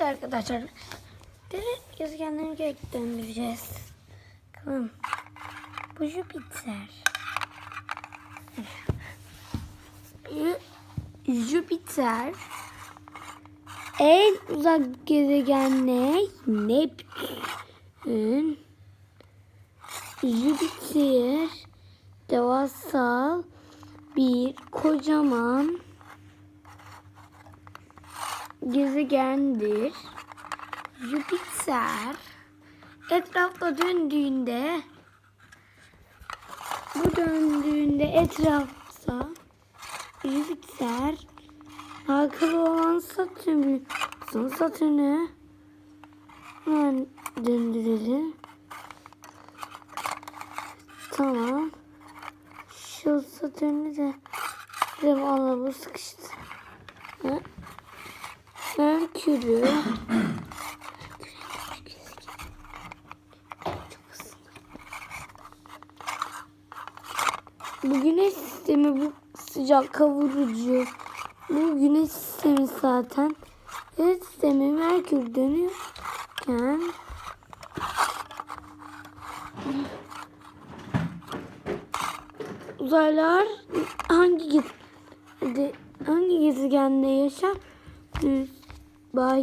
bitti arkadaşlar. De gezegenleri geri döndüreceğiz. Bakalım. Bu Jüpiter. Jü- Jüpiter. En uzak gezegen ne? Neptün. Jüpiter devasa bir kocaman gezegendir. Jüpiter etrafta döndüğünde bu döndüğünde etrafta Jüpiter halkalı olan Satürn Satürn'ü hemen döndürelim. Tamam. Şu Satürn'ü de anlamı sıkıştı. Ha? Merkür'ü Bu güneş sistemi bu sıcak kavurucu. Bu güneş sistemi zaten. Güneş sistemi Merkür dönüyorken uzaylılar hangi ge- de- hangi gezegende yaşar? Bye.